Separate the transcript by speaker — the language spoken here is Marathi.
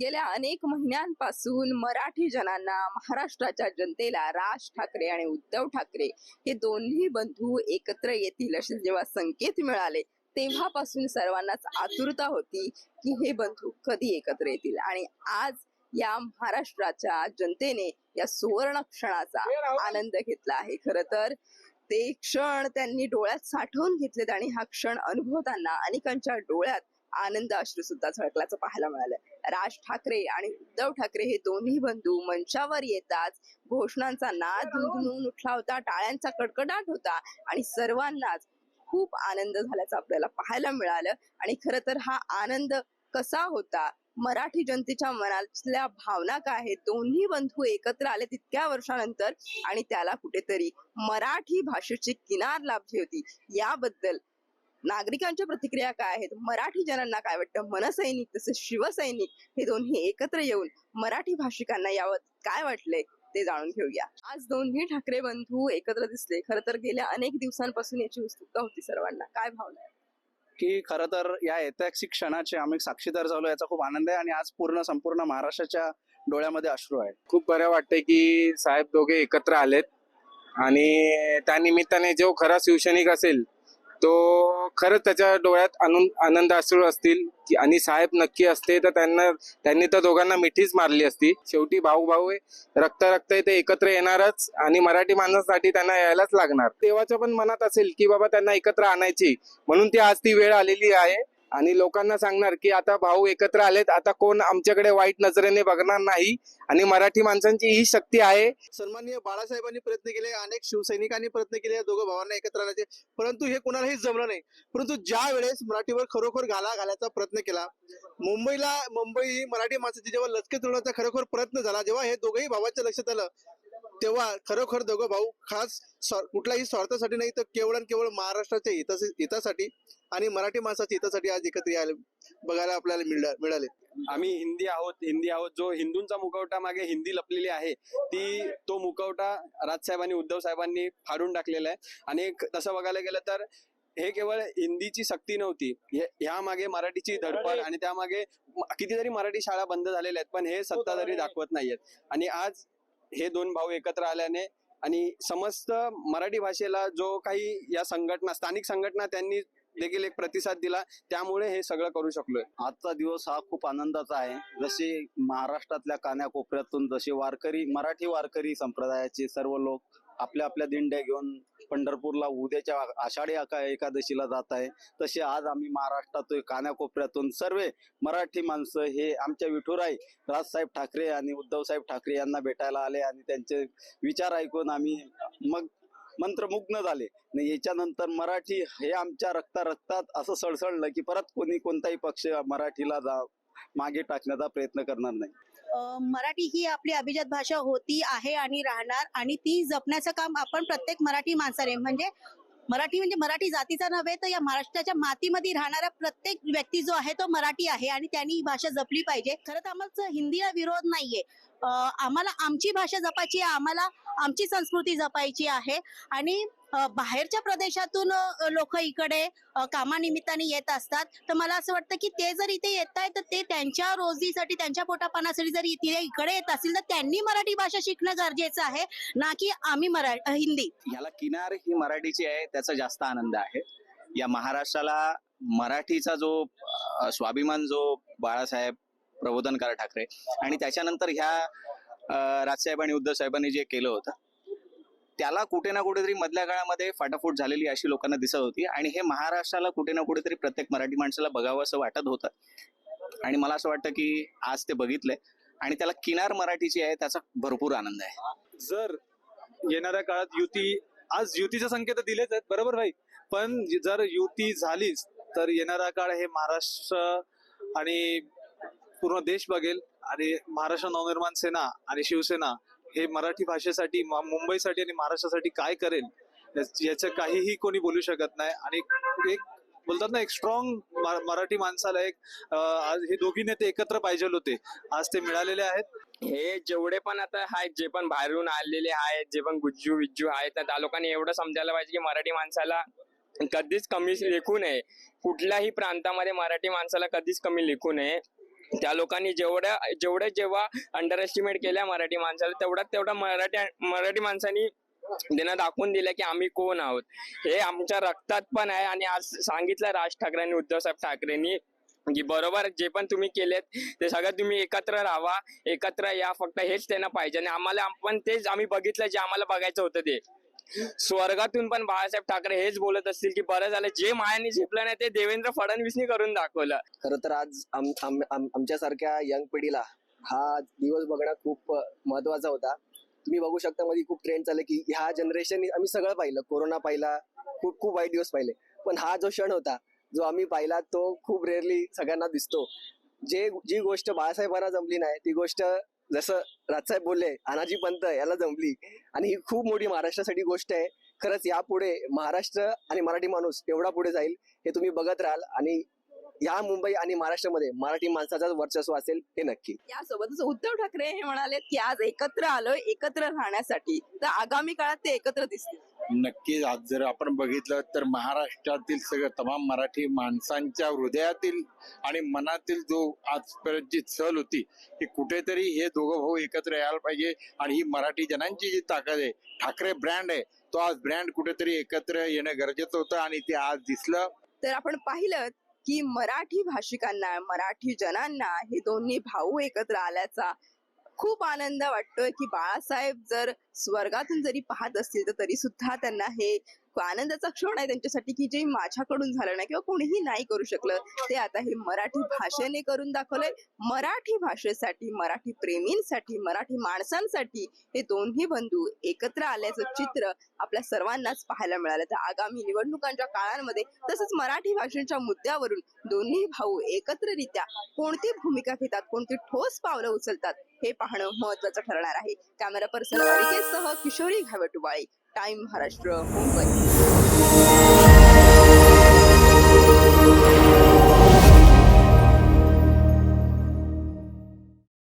Speaker 1: गेल्या अनेक महिन्यांपासून मराठी जनांना महाराष्ट्राच्या जनतेला राज ठाकरे आणि उद्धव ठाकरे हे दोन्ही बंधू एकत्र येतील असे जेव्हा संकेत मिळाले तेव्हापासून सर्वांनाच आतुरता होती की हे बंधू कधी एकत्र येतील. आणि आज या महाराष्ट्राच्या जनतेने या सुवर्ण क्षणाचा आनंद घेतला आहे. खर तर ते क्षण त्यांनी डोळ्यात साठवून घेतलेत आणि हा क्षण अनुभवताना अनेकांच्या डोळ्यात आनंद अश्रू सुद्धा झळकल्याचं पाहायला मिळालं. राज ठाकरे आणि उद्धव ठाकरे हे दोन्ही बंधू मंचावर येताच घोषणांचा नाद धुमधुमून उठला होता टाळ्यांचा कडकडाट होता आणि सर्वांनाच खूप आनंद झाल्याचं आपल्याला पाहायला मिळालं. आणि खरं तर हा आनंद कसा होता? मराठी जनतेच्या मनातल्या भावना काय आहेत? दोन्ही बंधू एकत्र आले तितक्या वर्षानंतर आणि त्याला कुठेतरी मराठी भाषेची किनार लाभली होती. याबद्दल नागरिकांच्या प्रतिक्रिया काय आहेत? मराठी जनांना काय वाटतं? मनसैनिक तसेच शिवसैनिक हे दोन्ही एकत्र येऊन मराठी भाषिकांना यावत काय वाटले ते जाणून घेऊया. आज दोन्ही ठाकरे बंधू एकत्र दिसले. खरं तर गेल्या अनेक दिवसांपासून याची उत्सुकता होती सर्वांना. काय भावना आहे
Speaker 2: की खरं तर या ऐतिहासिक क्षणाचे आम्ही साक्षीदार झालो याचा खूप आनंद आहे आणि आज पूर्ण संपूर्ण महाराष्ट्राच्या डोळ्यामध्ये अश्रू आहे
Speaker 3: खूप बरं वाटतंय की साहेब दोघे एकत्र आलेत. आणि त्या निमित्ताने जो खरा शिवसैनिक असेल तो खरंच त्याच्या डोळ्यात आनंद आनंद अश्रू असतील की- आणि साहेब नक्की असते तर त्यांना त्यांनी तर दोघांना मिठीच मारली असती. शेवटी भाऊ भाऊ आहे. रक्त रक्त आहे ते एकत्र येणारच आणि मराठी माणसासाठी त्यांना यायलाच लागणार. देवाच्या पण मनात असेल की बाबा त्यांना एकत्र आणायची. म्हणून ती आज ती वेळ आलेली आहे. आणि लोकांना सांगणार की आता भाऊ एकत्र आलेत आता कोण आमच्याकडे वाईट नजरेने बघणार नाही. आणि मराठी माणसांची ही शक्ती आहे.
Speaker 4: सन्माननीय बाळासाहेबांनी प्रयत्न केले अनेक शिवसैनिकांनी प्रयत्न केले या दोघं भावांना एकत्र आणायचे. परंतु हे कुणालाही जमलं नाही. परंतु ज्या वेळेस मराठीवर खरोखर घाला घालायचा प्रयत्न केला मुंबईला मुंबई ही मराठी माणसाची जेव्हा लचके तुळण्याचा खरोखर प्रयत्न झाला जेव्हा हे दोघंही भावाच्या लक्षात आलं तेव्हा खरोखर दोघं भाऊ खास कुठल्याही स्वार्थासाठी नाही तर केवळ आणि केवळ महाराष्ट्राच्या हितास- हितासाठी आणि मराठी माणसाच्या हितासाठी आज एकत्र यायला बघायला आपल्याला मिळा- मिळाले.
Speaker 5: आम्ही हिंदी आहोत हिंदी आहोत. जो हिंदूंचा मुखवटा मागे हिंदी लपलेली आहे ती तो मुखवटा राजसाहेबांनी उद्धव साहेबांनी फाडून टाकलेला आहे. आणि तसं बघायला गेलं तर हे केवळ हिंदीची सक्ती नव्हती. ह्या मागे मराठीची धडपड आणि त्यामागे कितीतरी मराठी शाळा बंद झालेल्या आहेत पण हे सत्ताधारी दाखवत नाहीयेत. आणि आज हे दोन भाऊ एकत्र आल्याने आणि समस्त मराठी भाषेला जो काही या संघटना स्थानिक संघटना त्यांनी देखील एक प्रतिसाद दिला त्यामुळे हे सगळं करू शकलोय.
Speaker 2: आजचा दिवस हा खूप आनंदाचा आहे. जसे महाराष्ट्रातल्या कान्याकोपऱ्यातून जसे वारकरी मराठी वारकरी संप्रदायाचे सर्व लोक आपल्या आपल्या दिंड्या घेऊन पंढरपूरला उद्याच्या आषाढी एकादशीला जात आहे. तसे आज आम्ही महाराष्ट्रातून कान्याकोपऱ्यातून सर्व मराठी माणसं हे आमच्या विठुराई राजसाहेब ठाकरे आणि उद्धवसाहेब ठाकरे यांना भेटायला आले आणि त्यांचे विचार ऐकून आम्ही मग मंत्रमुग्न झाले. याच्यानंतर मराठी हे आमच्या रक्ता रक्तात असं सळसळलं की परत कोणी कोणताही पक्ष मराठीला जा मागे टाकण्याचा प्रयत्न करणार नाही.
Speaker 6: मराठी ही आपली अभिजात भाषा होती आहे आणि राहणार आणि ती जपण्याचं काम आपण प्रत्येक मराठी माणसाने म्हणजे मराठी म्हणजे मराठी जातीचा नव्हे तर या महाराष्ट्राच्या मातीमध्ये राहणारा प्रत्येक व्यक्ती जो आहे तो मराठी आहे आणि त्यांनी ही भाषा जपली पाहिजे. खरं तर आम्हाला हिंदीला विरोध नाहीये. आम्हाला आमची भाषा जपायची आहे आम्हाला आमची संस्कृती जपायची आहे. आणि बाहेरच्या प्रदेशातून लोक इकडे कामानिमित्ताने येत असतात. तर मला असं वाटतं की ते जर इथे येत आहेत तर ते त्यांच्या रोजीसाठी त्यांच्या पोटापाण्यासाठी जर इथे इकडे येत असतील तर त्यांनी मराठी भाषा शिकणं गरजेचं आहे. ना की आम्ही मरा हिंदी.
Speaker 7: याला किनार ही मराठीची आहे त्याचा जास्त आनंद आहे. या महाराष्ट्राला मराठीचा जो स्वाभिमान जो बाळासाहेब प्रबोधनकार ठाकरे. आणि त्याच्यानंतर ह्या राजसाहेब आणि उद्धव साहेबांनी जे केलं होतं त्याला कुठे ना कुठेतरी मधल्या काळामध्ये फाटाफूट झालेली अशी लोकांना दिसत होती. आणि हे महाराष्ट्राला कुठे ना कुठेतरी प्रत्येक मराठी माणसाला बघावं असं वाटत होतं. आणि मला असं वाटतं की आज ते बघितलंय आणि त्याला किनार मराठीची आहे त्याचा भरपूर आनंद आहे.
Speaker 8: जर येणाऱ्या काळात युती आज युतीचे संकेत दिलेच आहेत बरोबर भाई. पण जर युती झालीच तर येणारा काळ हे महाराष्ट्र आणि पूर्ण देश बघेल. आणि महाराष्ट्र नवनिर्माण सेना आणि शिवसेना हे मराठी भाषेसाठी मुंबईसाठी आणि महाराष्ट्रासाठी काय करेल याचं काहीही कोणी बोलू शकत नाही. आणि एक बोलतात ना एक स्ट्रॉंग मराठी माणसाला एक हे दोघी नेते एकत्र पाहिजे होते. आज ते मिळालेले आहेत.
Speaker 9: हे जेवढे पण आता आहेत जे पण बाहेरून आलेले आहेत जे पण गुज्जू विज्जू आहेत तर त्या लोकांनी एवढं समजायला पाहिजे की मराठी माणसाला कधीच कमी लेखू नये. कुठल्याही प्रांतामध्ये मराठी माणसाला कधीच कमी लेखू नये. त्या लोकांनी जेवढ्या जेवढ्या जेव्हा अंडर एस्टिमेट केल्या मराठी माणसाला तेवढ्यात तेवढा मराठी मराठी माणसांनी त्यांना दाखवून दिलं की आम्ही कोण आहोत. हे आमच्या रक्तात पण आहे आणि आज सांगितलं राज ठाकरेंनी उद्धवसाहेब ठाकरेंनी की बरोबर जे पण तुम्ही केलेत ते सगळं तुम्ही एकत्र राहा एकत्र या फक्त हेच त्यांना पाहिजे. आणि आम्हाला पण तेच आम्ही बघितलं जे आम्हाला बघायचं होतं ते. स्वर्गातून पण बाळासाहेब ठाकरे हेच बोलत असतील की बरं झालं जे मायाने झेपलं नाही ते देवेंद्र फडणवीसनी करून दाखवलं.
Speaker 10: खरं तर आज आमच्यासारख्या यंग पिढीला हा दिवस बघणं खूप महत्त्वाचा होता. तुम्ही बघू शकता मध्ये खूप ट्रेंड चालले की ह्या जनरेशन आम्ही सगळं पाहिलं. कोरोना पाहिला खूप खूप वाईट दिवस पाहिले. पण हा जो क्षण होता जो आम्ही पाहिला तो खूप रेअरली सगळ्यांना दिसतो. जे जी गोष्ट बाळासाहेबांना जमली नाही ती गोष्ट जसं राजसाहेब बोलले अनाजी पंत याला जमली. आणि ही खूप मोठी महाराष्ट्रासाठी गोष्ट आहे. खरंच यापुढे महाराष्ट्र आणि मराठी माणूस एवढा पुढे जाईल हे तुम्ही बघत राहाल. आणि या मुंबई आणि महाराष्ट्रामध्ये मराठी माणसाचाच वर्चस्व असेल हे नक्की.
Speaker 1: यासोबतच उद्धव ठाकरे हे म्हणाले की आज एकत्र आलोय एकत्र राहण्यासाठी. तर आगामी काळात ते एकत्र दिसतील.
Speaker 11: नक्कीच. आज जर आपण बघितलं तर महाराष्ट्रातील सगळं तमाम मराठी माणसांच्या हृदयातील आणि मनातील जो आजपर्यंतची चल होती की कुठेतरी हे दोघं भाऊ एकत्र यायला पाहिजे आणि ही मराठी जनांची जी ताकद आहे ठाकरे ब्रँड आहे तो आज ब्रँड कुठेतरी एकत्र येणं गरजेचं होतं आणि ते आज दिसलं.
Speaker 1: तर आपण पाहिलं की मराठी भाषिकांना मराठी जनांना हे दोन्ही भाऊ एकत्र आल्याचा खूप आनंद वाटतोय की बाळासाहेब जर स्वर्गातून जरी पाहत असतील तर तरी सुद्धा त्यांना हे आनंदाचा क्षण आहे त्यांच्यासाठी की जे माझ्याकडून झालं नाही किंवा कोणीही नाही करू शकलं. ते आता हे मराठी भाषेने करून दाखवलंय. मराठी भाषेसाठी मराठी प्रेमींसाठी मराठी माणसांसाठी हे दोन्ही बंधू एकत्र आल्याचं चित्र आपल्या सर्वांनाच पाहायला मिळालं. तर आगामी निवडणुकांच्या काळांमध्ये तसंच मराठी भाषेच्या मुद्द्यावरून दोन्ही भाऊ एकत्ररित्या कोणती भूमिका घेतात कोणती ठोस पावलं उचलतात हे पाहणं महत्वाचं ठरणार आहे. कॅमेरा पर्सन सह किशोरी घावटुबाळी टाइम महाराष्ट्र मुंबई.